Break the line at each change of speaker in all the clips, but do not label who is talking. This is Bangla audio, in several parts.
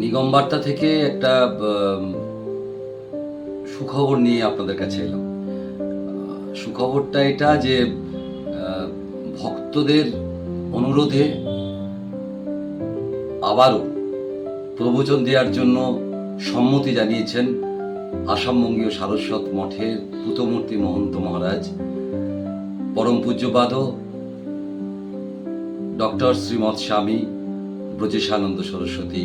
নিগম বার্তা থেকে একটা সুখবর নিয়ে আপনাদের কাছে এলাম। সুখবরটা এটা যে ভক্তদের অনুরোধে আবারও প্রবচন দেওয়ার জন্য সম্মতি জানিয়েছেন আসামবঙ্গীয় সারস্বত মঠের পুতমূর্তি মহন্ত মহারাজ, পরম পূজ্যপাদ ডক্টর শ্রীমৎ স্বামী ব্রজেশানন্দ সরস্বতী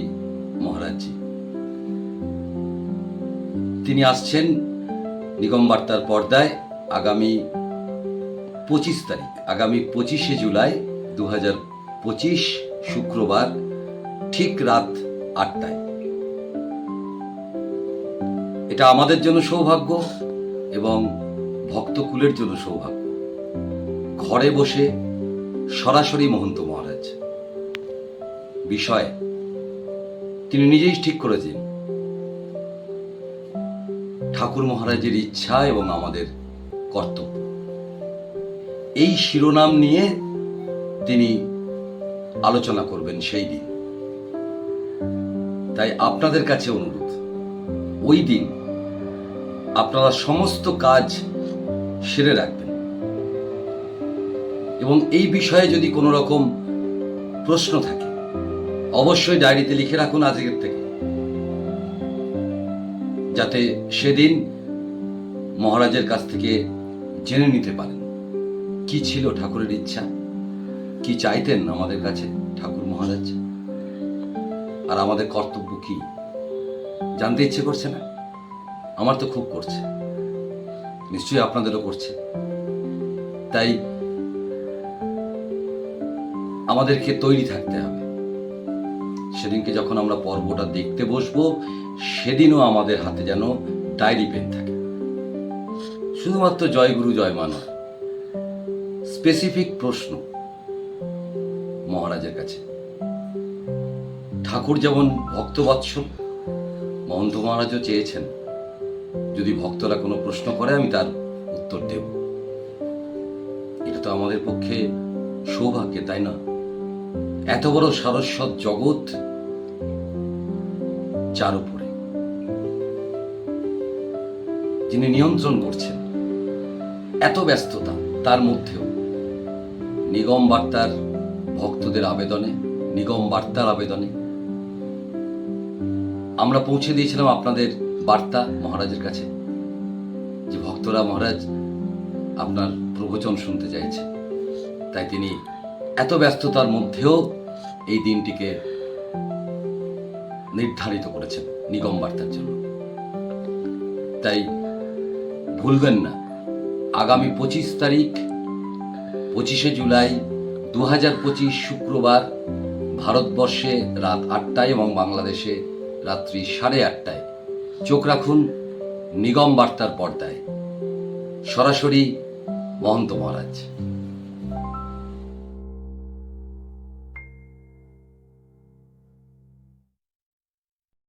মহারাজজি। তিনি আসছেন নিগম বার্তার পর্দায় আগামী পঁচিশ তারিখ, আগামী পঁচিশে জুলাই দু পঁচিশ শুক্রবার ঠিক রাত আটটায়। এটা আমাদের জন্য সৌভাগ্য এবং ভক্তকুলের জন্য সৌভাগ্য। ঘরে বসে সরাসরি মহন্ত মহারাজ বিষয় তিনি নিজেই ঠিক করেছেন। ঠাকুর মহারাজের ইচ্ছা এবং আমাদের কর্তব্য। এই শিরোনাম নিয়ে তিনি আলোচনা করবেন সেই দিন। তাই আপনাদের কাছে অনুরোধ, ওই দিন আপনারা সমস্ত কাজ সেরে রাখবেন। এবং এই বিষয়ে যদি কোনো রকম প্রশ্ন থাকে অবশ্যই ডায়েরিতে লিখে রাখুন আজকের থেকে। যাতে সেদিন মহারাজের কাছ থেকে জেনে নিতে পারেন কি ছিল ঠাকুরের ইচ্ছা, কি চাইতেন আমাদের কাছে ঠাকুর মহারাজ। আর আমাদের কর্তব্য কি? জানতে ইচ্ছে করছে না? আমার তো খুব করছে। নিশ্চয়ই আপনাদেরও করছে। তাই আমাদেরকে তৈরি থাকতে হবে। সেদিনকে যখন আমরা পর্বটা দেখতে বসবো, সেদিনও আমাদের হাতে যেন ডায়েরি পেন থাকে। শুধুমাত্র জয়গুরু, জয় মা নয় স্পেসিফিক প্রশ্ন মহারাজের কাছে। ঠাকুর যেমন ভক্তবৎসল মহন্ত মহারাজও চেয়েছেন, যদি ভক্তরা কোনো প্রশ্ন করে, আমি তার উত্তর দেব। এটা তো আমাদের পক্ষে সৌভাগ্যে তাই না? এত বড় সারস্বত জগৎ যার উপরে। যিনি নিয়ন্ত্রণ করছেন, এত ব্যস্ততা তার মধ্যেও নিগম বার্তার ভক্তদের আবেদনে, নিগম বার্তার আবেদনে আমরা পৌঁছে দিয়েছিলাম আপনাদের বার্তা মহারাজের কাছে, যে ভক্তরা মহারাজ আপনার প্রবচন শুনতে চাইছে। তাই তিনি এত ব্যস্ততার মধ্যেও এই দিনটিকে নির্ধারিত করেছেন নিগম বার্তার জন্য। তাই ভুলবেন না। আগামী পঁচিশ তারিখ, পঁচিশে জুলাই দু পঁচিশ শুক্রবার ভারতবর্ষে রাত আটটায় এবং বাংলাদেশে রাত্রি সাড়ে আটটায়। চোখ রাখুন নিগম বার্তার পর্দায়। সরাসরি মহন্ত মহারাজ।